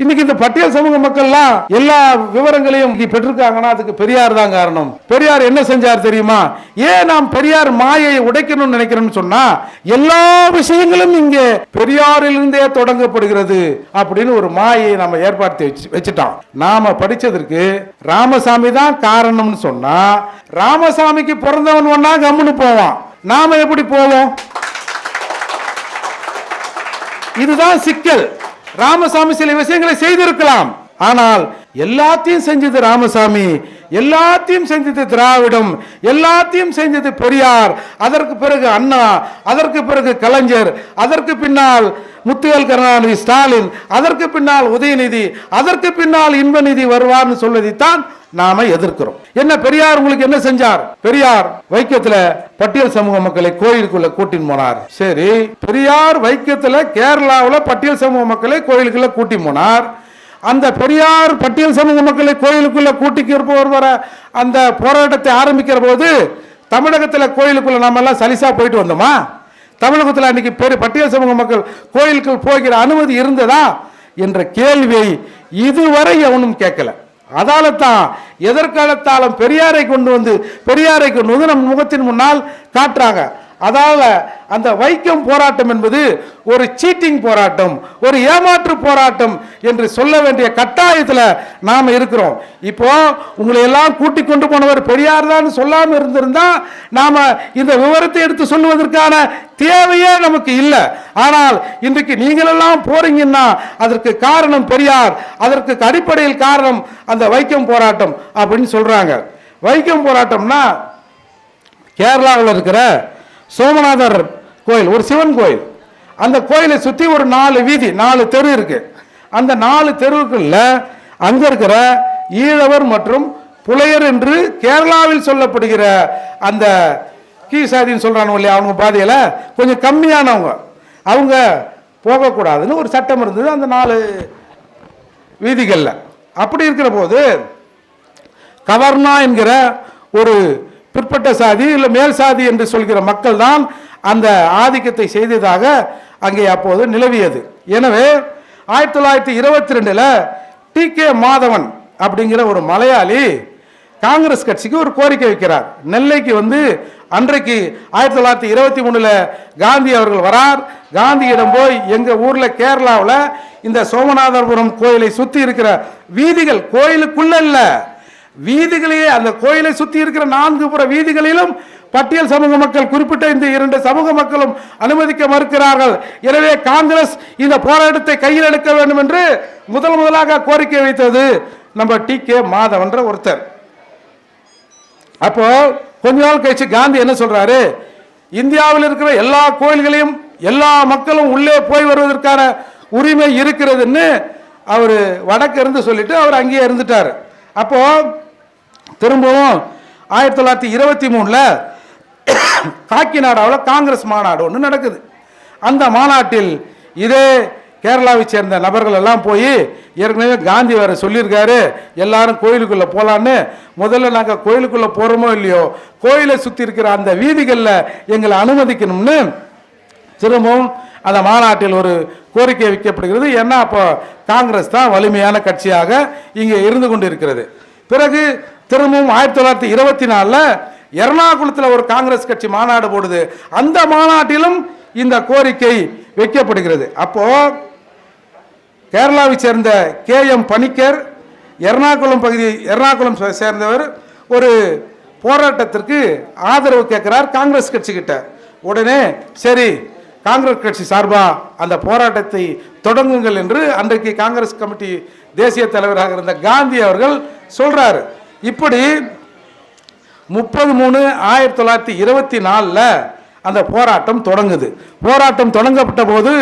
இன்னைக்கு இந்த பட்டியல் சமூக மக்கள்லாம் எல்லா விவரங்களையும் பெற்றிருக்காங்கன்னா அதுக்கு பெரியார் தான் காரணம். பெரியார் என்ன செஞ்சார் தெரியுமா? ஏன் நாம் பெரியார் மாயை உடைக்கணும்னு நினைக்கிறோம்னு சொன்னா எல்லா விஷயங்களும் இங்கே பெரியாரிலிருந்தே தொடங்கப்படுகிறது அப்படின்னு ஒரு மாயை நம்ம ஏற்படுத்தி வச்சு வச்சுட்டோம். நாம படிச்சதற்கு ராமசாமி தான் காரணம்னு சொன்னா ராமசாமிக்கு பிறந்தவன் ஒன்னா கம்முன்னு போவான். நாம எப்படி போவோம்? இதுதான் சிக்கல். ராமசாமி சில விஷயங்களை செய்திருக்கலாம். ஆனால் எல்லாத்தையும் செஞ்சது ராமசாமி. எல்லாத்தையும் செஞ்சது திராவிடம் எல்லாத்தையும் செஞ்சது பெரியார் அதற்கு பிறகு அண்ணா அதற்கு பிறகு கலைஞர் அதற்கு பின்னால் முத்துவேல் கருணாநிதி ஸ்டாலின் அதற்கு பின்னால் உதயநிதி அதற்கு பின்னால் இன்பநிதி வருவார்னு சொல்வதைத்தான் நாம எதிர்க்கிறோம். என்ன பெரியார் உங்களுக்கு என்ன செஞ்சார்? பெரியார் வைக்கத்துல பட்டியல் சமூக மக்களை கோயிலுக்குள்ள கூட்டின்னு போனார். சரி பெரியார் வைக்கத்துல கேரளாவில் பட்டியல் சமூக மக்களை கோயிலுக்குள்ள கூட்டி போனார். அந்த பெரியார் பட்டியல் சமூக மக்களை கோயிலுக்குள்ளே கூட்டிக்கு வர அந்த போராட்டத்தை ஆரம்பிக்கிற போது தமிழகத்தில் கோயிலுக்குள்ளே நாமெல்லாம் எல்லாம் போயிட்டு வந்தோமா? தமிழகத்தில் அன்றைக்கி பெரிய பட்டியல் சமூக மக்கள் கோயிலுக்குள் போகிற அனுமதி இருந்ததா என்ற கேள்வியை இதுவரை எவனும் கேட்கல. அதால தான் எதிர்காலத்தாலும் பெரியாரை கொண்டு வந்து பெரியாரை கொண்டு வந்து நம் முகத்தின் முன்னால் காட்டுறாங்க. அதாவது அந்த வைக்கம் போராட்டம் என்பது ஒரு சீட்டிங் போராட்டம் ஒரு ஏமாற்று போராட்டம் என்று சொல்ல வேண்டிய கட்டாயத்தில் நாம் இருக்கிறோம். இப்போ உங்களை எல்லாம் கூட்டி கொண்டு போனவர் பெரியார் தான் சொல்லாமல் இருந்திருந்தா நாம் இந்த விவரத்தை எடுத்து சொல்லுவதற்கான தேவையே நமக்கு இல்லை. ஆனால் இன்றைக்கு நீங்களெல்லாம் போறீங்கன்னா அதற்கு காரணம் பெரியார் அதற்கு அடிப்படையில் காரணம் அந்த வைக்கம் போராட்டம் அப்படின்னு சொல்கிறாங்க வைக்கம் போராட்டம்னா கேரளாவில் இருக்கிற சோமநாதர் கோயில் ஒரு சிவன் கோயில். அந்த கோயிலை சுற்றி ஒரு நாலு வீதி நாலு தெரு இருக்கு. அந்த நாலு தெருவுக்குள்ள அங்கே இருக்கிற ஈழவர் மற்றும் புலையர் என்று கேரளாவில் சொல்லப்படுகிற அந்த கீசாதின்னு சொல்கிறாங்க இல்லையா அவங்க பாதையில்? கொஞ்சம் கம்மியானவங்க. அவங்க போகக்கூடாதுன்னு ஒரு சட்டம் இருந்தது அந்த நாலு வீதிகளில். அப்படி இருக்கிற போது கவர்னா என்கிற ஒரு பிற்பட்ட சாதி இல்லை மேல் சாதி என்று சொல்கிற மக்கள் தான் அந்த ஆதிக்கத்தை செய்ததாக அங்கே அப்போது நிலவியது. எனவே ஆயிரத்தி தொள்ளாயிரத்தி இருபத்தி ரெண்டில் டி கே மாதவன் அப்படிங்கிற ஒரு மலையாளி காங்கிரஸ் கட்சிக்கு ஒரு கோரிக்கை வைக்கிறார். நெல்லைக்கு வந்து அன்றைக்கு ஆயிரத்தி தொள்ளாயிரத்தி இருபத்தி மூணில் காந்தி அவர்கள் வரார். காந்தியிடம் போய் எங்கள் ஊரில் கேரளாவில் இந்த சோமநாதபுரம் கோயிலை சுற்றி இருக்கிற வீதிகள் கோயிலுக்குள்ள இல்லை. வீதிகளையே அந்த கோயிலை சுற்றி இருக்கிற நான்கு புற வீதிகளிலும் பட்டியல் சமூக மக்கள் குறிப்பிட்ட இந்த இரண்டு சமூக மக்களும் அனுமதிக்க மறுக்கிறார்கள். எனவே காங்கிரஸ் இந்த போராட்டத்தை கையில் எடுக்க வேண்டும் என்று முதல் முதலாக கோரிக்கை வைத்தது நம்ம டி. கே. மாதவன்ற ஒருத்தர். அப்போ கொஞ்ச நாள் கழிச்சு காந்தி என்ன சொல்றாரு? இந்தியாவில் இருக்கிற எல்லா கோயில்களையும் எல்லா மக்களும் உள்ளே போய் வருவதற்கான உரிமை இருக்கிறதுன்னு அவர் வடக்கு இருந்து சொல்லிட்டு அவர் அங்கேயே இருந்துட்டார். அப்போது திரும்பவும் ஆயிரத்தி தொள்ளாயிரத்தி இருபத்தி மூணில் காக்கிநாடாவில் காங்கிரஸ் மாநாடு ஒன்று நடக்குது. அந்த மாநாட்டில் இதே கேரளாவை சேர்ந்த நபர்கள் எல்லாம் போய் ஏற்கனவே காந்தி வேறு சொல்லியிருக்காரு எல்லாரும் கோயிலுக்குள்ளே போகலான்னு முதல்ல நாங்கள் கோயிலுக்குள்ளே போகிறோமோ இல்லையோ கோயிலை சுற்றி இருக்கிற அந்த வீதிகளில் எங்களை அனுமதிக்கணும்னு திரும்பவும் அந்த மாநாட்டில் ஒரு கோரிக்கை வைக்கப்படுகிறது. ஏன்னா அப்போ காங்கிரஸ் தான் வலிமையான கட்சியாக இங்கே இருந்து கொண்டு இருக்கிறது பிறகு திரும்பவும் ஆயிரத்தி தொள்ளாயிரத்தி இருபத்தி நாலில் எர்ணாகுளத்தில் ஒரு காங்கிரஸ் கட்சி மாநாடு போடுது. அந்த மாநாட்டிலும் இந்த கோரிக்கை வைக்கப்படுகிறது. அப்போ கேரளாவை சேர்ந்த கே எம் பணிக்கர் எர்ணாகுளம் பகுதி எர்ணாகுளம் சே- சேர்ந்தவர் ஒரு போராட்டத்திற்கு ஆதரவு கேட்கிறார் காங்கிரஸ் கட்சிக்கிட்ட உடனே சரி காங்கிரஸ் கட்சி சார்பாக அந்த போராட்டத்தை தொடங்குங்கள் என்று அன்றைக்கு காங்கிரஸ் கமிட்டி தேசிய தலைவராக இருந்த காந்தி அவர்கள் சொல்கிறாரு இப்படி முப்பது மூணு ஆயிரத்தி தொள்ளாயிரத்தி இருபத்தி நாலில் அந்த போராட்டம் தொடங்குது. போராட்டம் தொடங்கப்பட்ட போது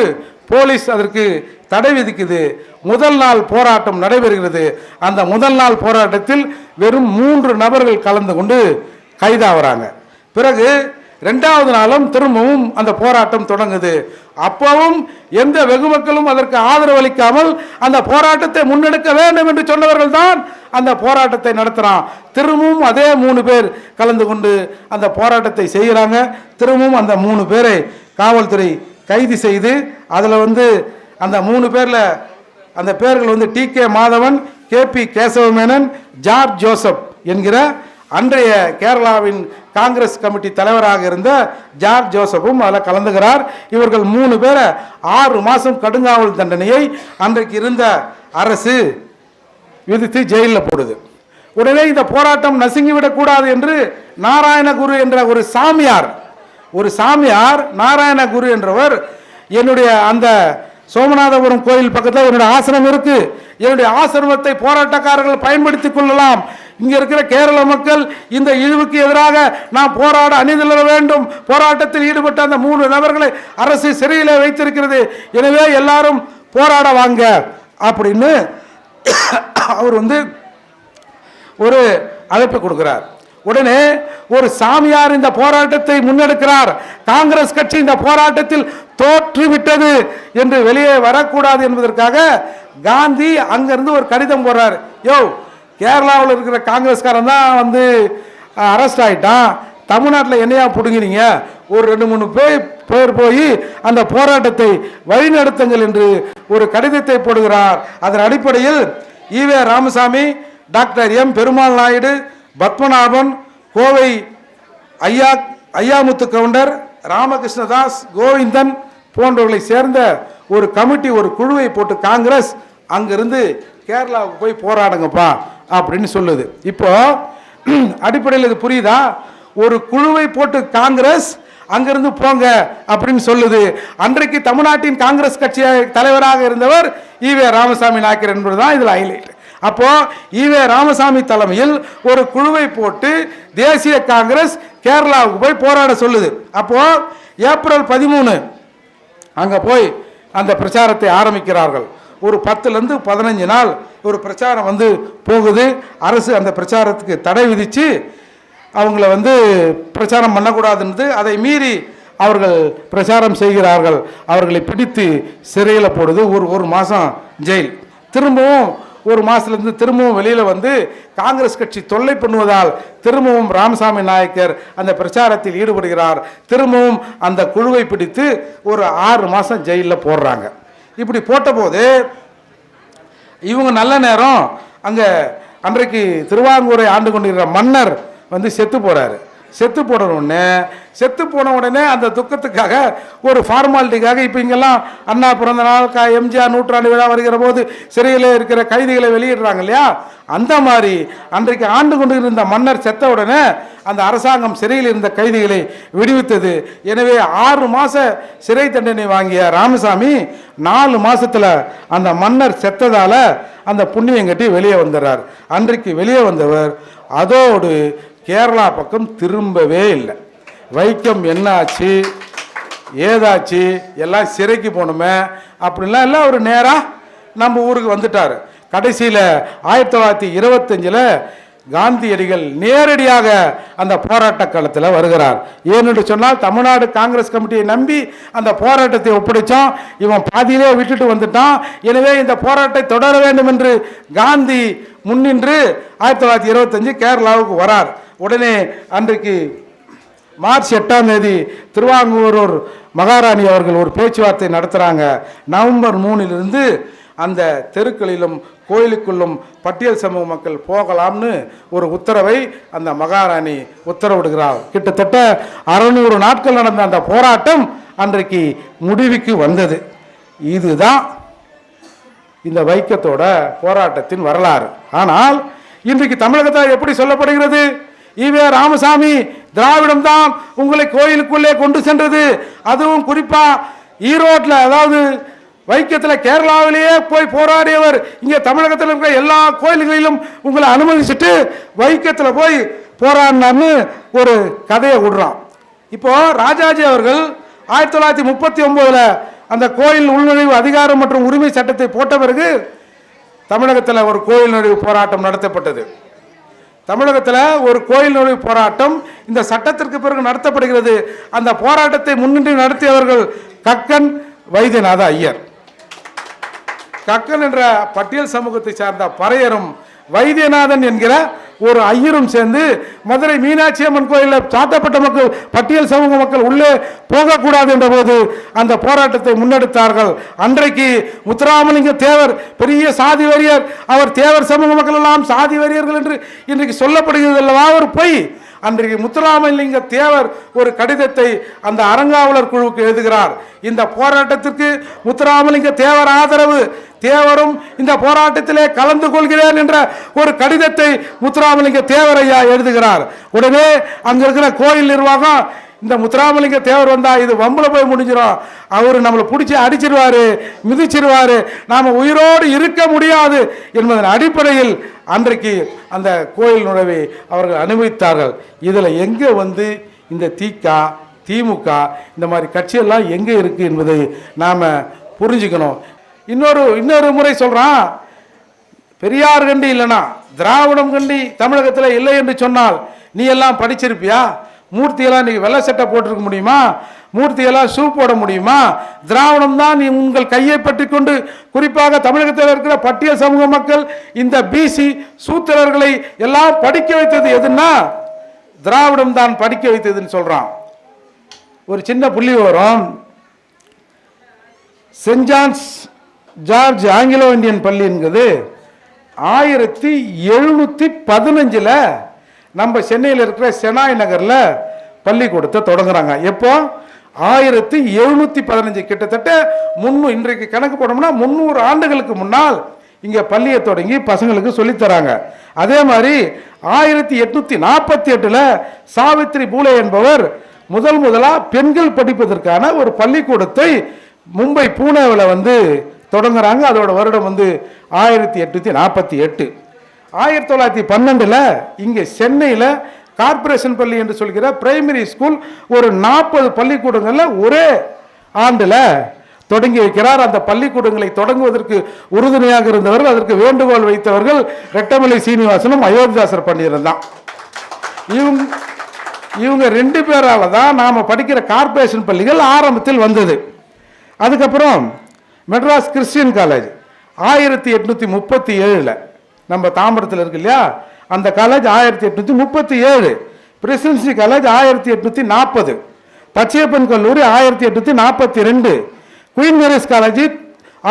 போலீஸ் அதற்கு தடை விதிக்குது. முதல் நாள் போராட்டம் நடைபெறுகிறது. அந்த முதல் நாள் போராட்டத்தில் வெறும் மூன்று நபர்கள் கலந்து கொண்டு கைதாகிறாங்க பிறகு ரெண்டாவது நாளும் திரும்பவும் அந்த போராட்டம் தொடங்குது. அப்பவும் எந்த வெகுமக்களும் அதற்கு ஆதரவு அளிக்காமல் அந்த போராட்டத்தை முன்னெடுக்க வேண்டும் என்று சொன்னவர்கள் தான் அந்த போராட்டத்தை நடத்துகிறான் திரும்பவும் அதே மூணு பேர் கலந்து கொண்டு அந்த போராட்டத்தை செய்கிறாங்க. திரும்பவும் அந்த மூணு பேரை காவல்துறை கைது செய்து அதில் வந்து அந்த மூணு பேரில் அந்த பேர்கள் வந்து T K Madhavan K P Kesava Menon George Joseph என்கிற அன்றைய கேரளாவின் காங்கிரஸ் கமிட்டி தலைவராக இருந்த ஜார்ஜ் ஜோசப்பும் அதில் கலந்துகிறார். இவர்கள் மூணு பேரை ஆறு மாதம் கடுங்காவல் தண்டனையை அன்றைக்கு இருந்த அரசு விதித்து ஜெயிலில் போடுது. உடனே இந்த போராட்டம் நசுங்கிவிடக்கூடாது என்று நாராயணகுரு என்ற ஒரு சாமியார் ஒரு சாமியார் நாராயணகுரு என்றவர் என்னுடைய அந்த சோமநாதபுரம் கோயில் பக்கத்தில் என்னுடைய ஆசிரமம் இருக்கு. என்னுடைய ஆசிரமத்தை போராட்டக்காரர்கள் பயன்படுத்திக் கொள்ளலாம். இங்க இருக்கிற கேரள மக்கள் இந்த இழிவுக்கு எதிராக நாம் போராட அணிதிரள வேண்டும். போராட்டத்தில் ஈடுபட்ட அந்த மூணு நபர்களை அரசு சிறையில் வைத்திருக்கிறது. எனவே எல்லாரும் போராட வாங்க அப்படின்னு அவர் வந்து ஒரு அழைப்பு கொடுக்கிறார். உடனே ஒரு சாமியார் இந்த போராட்டத்தை முன்னெடுக்கிறார். காங்கிரஸ் கட்சி இந்த போராட்டத்தில் தோற்றுவிட்டது என்று வெளியே வரக்கூடாது என்பதற்காக காந்தி அங்கிருந்து ஒரு கடிதம் போடுறார். யோ கேரளாவில் இருக்கிற காங்கிரஸ்காரன் தான் வந்து அரெஸ்ட் ஆயிட்டான். தமிழ்நாட்டில் என்னையா பிடுங்கினீங்க? ஒரு ரெண்டு மூணு பேர் பேர் போய் அந்த போராட்டத்தை வழிநடத்துங்கள் என்று ஒரு கடிதத்தை போடுகிறார். அதன் அடிப்படையில் E V Ramasamy doctor M. Perumal Naidu Padmanabhan Kovai ஐயா ஐயாமுத்து கவுண்டர் ராமகிருஷ்ணதாஸ் கோவிந்தன் போன்றவர்களை சேர்ந்த ஒரு கமிட்டி ஒரு குழுவை போட்டு காங்கிரஸ் அங்கிருந்து கேரளாவுக்கு போய் போராடுங்கப்பா. அப்படின்னு சொல்லுது. இப்போ அடிப்படையில் இது புரியுதா? ஒரு குழுவை போட்டு காங்கிரஸ் அங்கிருந்து போங்க அப்படின்னு சொல்லுது. அன்றைக்கு தமிழ்நாட்டின் காங்கிரஸ் கட்சி தலைவராக இருந்தவர் ஈவே ராமசாமி நாயக்கர் என்பதுதான் இதில் ஹைலைட் அப்போ ஈவே ராமசாமி தலைமையில் ஒரு குழுவை போட்டு தேசிய காங்கிரஸ் கேரளாவுக்கு போய் போராட சொல்லுது. அப்போ ஏப்ரல் பதிமூணு அங்கே போய் அந்த பிரச்சாரத்தை ஆரம்பிக்கிறார்கள். ஒரு பத்துலேருந்து பதினஞ்சு நாள் ஒரு பிரச்சாரம் வந்து போகுது. அரசு அந்த பிரச்சாரத்துக்கு தடை விதித்து அவங்கள வந்து பிரச்சாரம் பண்ணக்கூடாதுன்றது அதை மீறி அவர்கள் பிரச்சாரம் செய்கிறார்கள். அவர்களை பிடித்து சிறையில் போடுது. ஒரு ஒரு மாதம் ஜெயில். திரும்பவும் ஒரு மாதத்துலேருந்து திரும்பவும் வெளியில் வந்து காங்கிரஸ் கட்சி தொல்லை பண்ணுவதால் திரும்பவும் ராமசாமி நாயக்கர் அந்த பிரச்சாரத்தில் ஈடுபடுகிறார். திரும்பவும் அந்த குழுவை பிடித்து ஒரு ஆறு மாதம் ஜெயிலில் போடுறாங்க. இப்படி போட்டபோது இவங்க நல்ல நேரம் அங்கே அன்றைக்கு திருவாங்கூரை ஆண்டு கொண்டிருக்கிற மன்னர் வந்து செத்து போகிறாரு செத்து போன உடனே செத்து போன உடனே அந்த துக்கத்துக்காக ஒரு ஃபார்மாலிட்டிக்காக இப்போ இங்கெல்லாம் அண்ணா பிறந்த நாள் கா எம்ஜிஆர் நூற்றாண்டு விழா வருகிற போது சிறையில் இருக்கிற கைதிகளை வெளியிடுறாங்க இல்லையா? அந்த மாதிரி அன்றைக்கு ஆண்டு கொண்டு இருந்த மன்னர் செத்த உடனே அந்த அரசாங்கம் சிறையில் இருந்த கைதிகளை விடுவித்தது. எனவே ஆறு மாத சிறை தண்டனை வாங்கிய ராமசாமி நாலு மாதத்தில் அந்த மன்னர் செத்ததால் அந்த புண்ணியம் கட்டி வெளியே வந்துடுறார் அன்றைக்கு வெளியே வந்தவர் அதோடு கேரளா பக்கம் திரும்பவே இல்லை. வைக்கம் என்ன ஆச்சு ஏதாச்சு? எல்லாம் சிறைக்கு போகணுமே? அப்படின்லாம் இல்லை அவர் நேராக நம்ம ஊருக்கு வந்துட்டார். கடைசியில் ஆயிரத்தி தொள்ளாயிரத்தி இருபத்தஞ்சில் காந்தியடிகள் நேரடியாக அந்த போராட்ட களத்தில் வருகிறார். ஏனென்று சொன்னால் தமிழ்நாடு காங்கிரஸ் கமிட்டியை நம்பி அந்த போராட்டத்தை ஒப்படைச்சோம் இவன் பாதியிலே விட்டுட்டு வந்துட்டான். எனவே இந்த போராட்டத்தை தொடர வேண்டும் என்று காந்தி முன்னின்று ஆயிரத்தி தொள்ளாயிரத்தி இருபத்தஞ்சு கேரளாவுக்கு வரார். உடனே அன்றைக்கு மார்ச் எட்டாம் தேதி திருவாங்கூரூர் மகாராணி அவர்கள் ஒரு பேச்சுவார்த்தை நடத்துகிறாங்க நவம்பர் மூணிலிருந்து அந்த தெருக்களிலும் கோயிலுக்குள்ளும் பட்டியல் சமூக மக்கள் போகலாம்னு ஒரு உத்தரவை அந்த மகாராணி உத்தரவிடுகிறார். கிட்டத்தட்ட அறுநூறு நாட்கள் நடந்த அந்த போராட்டம் அன்றைக்கு முடிவுக்கு வந்தது. இதுதான் இந்த வைக்கத்தோட போராட்டத்தின் வரலாறு. ஆனால் இன்றைக்கு தமிழகத்தில் எப்படி சொல்லப்படுகிறது? ஈவே ராமசாமி திராவிடம் தான் உங்களை கோயிலுக்குள்ளே கொண்டு சென்றது. அதுவும் குறிப்பா ஈரோட்டில் அதாவது வைக்கத்தில் கேரளாவிலேயே போய் போராடியவர் இங்கே தமிழகத்தில் இருக்கிற எல்லா கோயில்களிலும் உங்களை அனுமதிச்சுட்டு வைக்கத்தில் போய் போராடினார்னு ஒரு கதையை விடுறான். இப்போ ராஜாஜி அவர்கள் ஆயிரத்தி தொள்ளாயிரத்தி முப்பத்தி ஒம்போதில் அந்த கோயில் உள்நுழைவு அதிகாரம் மற்றும் உரிமை சட்டத்தை போட்ட பிறகு தமிழகத்தில் ஒரு கோயில் நுழைவு போராட்டம் நடத்தப்பட்டது. தமிழகத்தில் ஒரு கோயில் நுழைவு போராட்டம் இந்த சட்டத்திற்கு பிறகு நடத்தப்படுகிறது. அந்த போராட்டத்தை முன்னின்று நடத்தியவர்கள் கக்கன் வைத்தியநாத ஐயர். கக்கன் என்ற பட்டியல் சமூகத்தை சார்ந்த பறையரும் வைத்தியநாதன் என்கிற ஒரு ஐயரும் சேர்ந்து மதுரை மீனாட்சி அம்மன் கோயிலில் சாத்தப்பட்ட மக்கள் பட்டியல் சமூக மக்கள் உள்ளே போகக்கூடாது என்ற போது அந்த போராட்டத்தை முன்னெடுத்தார்கள். அன்றைக்கு முத்துராமலிங்க தேவர் பெரிய சாதி வெறியர் அவர் தேவர் சமூக மக்கள் எல்லாம் சாதி வெறியர்கள் என்று இன்றைக்கு சொல்லப்படுகிறது அல்லவா? ஒரு பொய் அன்றைக்கு முத்துராமலிங்க தேவர் ஒரு கடிதத்தை அந்த அறங்காவலர் குழுவுக்கு எழுதுகிறார். இந்த போராட்டத்திற்கு முத்துராமலிங்க தேவர் ஆதரவு. தேவரும் இந்த போராட்டத்திலே கலந்து கொள்கிறேன் என்ற ஒரு கடிதத்தை முத்துராமலிங்க தேவரையா எழுதுகிறார். உடனே அங்க இருக்கிற கோயில் நிர்வாகம் இந்த முத்துராமலிங்க தேவர் வந்தா இது வம்புல போய் முடிஞ்சிடும் அவர் நம்மளை பிடிச்சி அடிச்சிருவாரு மிதிச்சிருவாரு. நாம் உயிரோடு இருக்க முடியாது என்பதன் அடிப்படையில் அன்றைக்கு அந்த கோயில் நுழைவை அவர்கள் அனுமதித்தார்கள் இதில் எங்கே வந்து இந்த திக திமுக இந்த மாதிரி கட்சியெல்லாம் எங்கே இருக்குது என்பதை நாம் புரிஞ்சுக்கணும். இன்னொரு இன்னொரு முறை சொல்கிறான் பெரியார் கண்டி இல்லைனா திராவிடம் கண்டி தமிழகத்தில் இல்லை என்று சொன்னால் நீ எல்லாம் படிச்சிருப்பியா? மூர்த்தியெல்லாம் நீ வெள்ளை சட்டை போட்டிருக்க முடியுமா? மூர்த்தியெல்லாம் ஷூ போட முடியுமா? திராவிடம் தான் நீ உங்கள் கையை பற்றி கொண்டு குறிப்பாக தமிழகத்தில் இருக்கிற பட்டியல் சமூக மக்கள் இந்த பிசி சூத்திரர்களை எல்லாம் படிக்க வைத்தது எதுன்னா திராவிடம் தான் படிக்க வைத்ததுன்னு சொல்கிறான் ஒரு சின்ன புள்ளி வரும் saint John's George Anglo Indian பள்ளிங்கிறது ஆயிரத்தி எழுநூற்றி பதினஞ்சில் நம்ம சென்னையில் இருக்கிற செனாய் நகரில் பள்ளிக்கூடத்தை தொடங்குறாங்க. எப்போ? ஆயிரத்தி எழுநூற்றி பதினஞ்சு கிட்டத்தட்ட முன்னூ இன்றைக்கு கணக்கு போனோம்னா முந்நூறு ஆண்டுகளுக்கு முன்னால் இங்கே பள்ளியை தொடங்கி பசங்களுக்கு சொல்லித் தராங்க அதே மாதிரி ஆயிரத்தி எட்நூத்தி நாற்பத்தி எட்டில் சாவித்ரி பூலே என்பவர் முதல் முதலாக பெண்கள் படிப்பதற்கான ஒரு பள்ளிக்கூடத்தை மும்பை பூனேவில் வந்து தொடங்குறாங்க. அதோட வருடம் வந்து ஆயிரத்தி எட்நூத்தி நாற்பத்தி எட்டு ஆயிரத்தி தொள்ளாயிரத்தி பன்னெண்டில் இங்கே சென்னையில் கார்பரேஷன் பள்ளி என்று சொல்கிற பிரைமரி ஸ்கூல் ஒரு நாற்பது பள்ளிக்கூடங்களில் ஒரே ஆண்டில் தொடங்கி வைக்கிறார். அந்த பள்ளிக்கூடங்களை தொடங்குவதற்கு உறுதுணையாக இருந்தவர்கள் அதற்கு வேண்டுகோள் வைத்தவர்கள் ரெட்டமலை சீனிவாசனும் அயோத்திதாசர் பண்ணியிருந்தான் இவங்க இவங்க ரெண்டு பேரால் தான் நாம் படிக்கிற கார்பரேஷன் பள்ளிகள் ஆரம்பத்தில் வந்தது. அதுக்கப்புறம் மெட்ராஸ் கிறிஸ்டியன் காலேஜ் ஆயிரத்தி எட்நூற்றி முப்பத்தி ஏழில் நம்ம தாம்பரத்தில் இருக்கு இல்லையா? அந்த காலேஜ் ஆயிரத்தி எட்நூற்றி முப்பத்தி ஏழு பிரசிடென்சி காலேஜ் ஆயிரத்தி எட்நூற்றி நாற்பது. பச்சையப்பன் கல்லூரி ஆயிரத்தி எட்நூற்றி நாற்பத்தி ரெண்டு குயின் மேரிஸ் காலேஜ்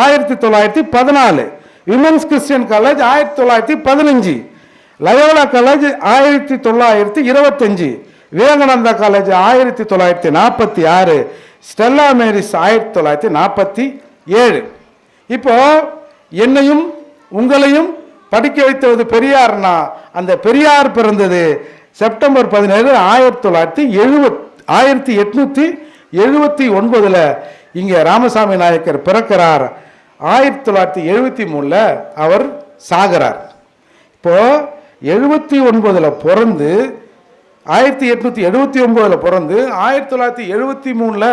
ஆயிரத்தி தொள்ளாயிரத்தி பதினாலு. விமன்ஸ் கிறிஸ்டியன் காலேஜ் ஆயிரத்தி தொள்ளாயிரத்தி பதினஞ்சு. லயோலா காலேஜ் ஆயிரத்தி தொள்ளாயிரத்தி இருபத்தஞ்சு. விவேகானந்தா காலேஜ் ஆயிரத்தி தொள்ளாயிரத்தி நாற்பத்தி ஆறு ஸ்டெல்லா மேரிஸ் ஆயிரத்தி தொள்ளாயிரத்தி நாற்பத்தி ஏழு. இப்போ என்னையும் உங்களையும் படிக்க வைத்தது பெரியார்னா அந்த பெரியார் பிறந்தது செப்டம்பர் பதினேழு ஆயிரத்தி தொள்ளாயிரத்தி எழுபத் ஆயிரத்தி எட்நூற்றி எழுபத்தி ஒன்பதில் இங்கே ராமசாமி நாயக்கர் பிறக்கிறார். ஆயிரத்தி தொள்ளாயிரத்தி எழுபத்தி மூணில் அவர் சாகிறார் இப்போது எழுபத்தி ஒன்பதில் பிறந்து ஆயிரத்தி எட்நூற்றி எழுபத்தி ஒம்போதில் பிறந்து ஆயிரத்தி தொள்ளாயிரத்தி எழுபத்தி மூணில்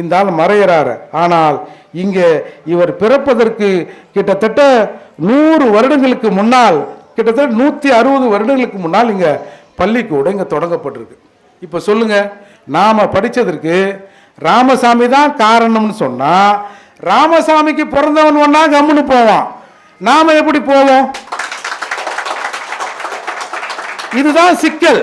இந்த ஆள் மறையிறாரு. ஆனால் இங்கே இவர் பிறப்பதற்கு கிட்டத்தட்ட நூறு வருடங்களுக்கு முன்னால் கிட்டத்தட்ட நூற்றி அறுபது வருடங்களுக்கு முன்னால் இங்கே பள்ளிக்கூடம் இங்கே தொடங்கப்பட்டிருக்கு. இப்போ சொல்லுங்கள் நாம் படித்ததற்கு ராமசாமி தான் காரணம்னு சொன்னால் ராமசாமிக்கு பிறந்தவன் ஒன்றா கம்முன்னு போவான். நாம் எப்படி போவோம்? இதுதான் சிக்கல்.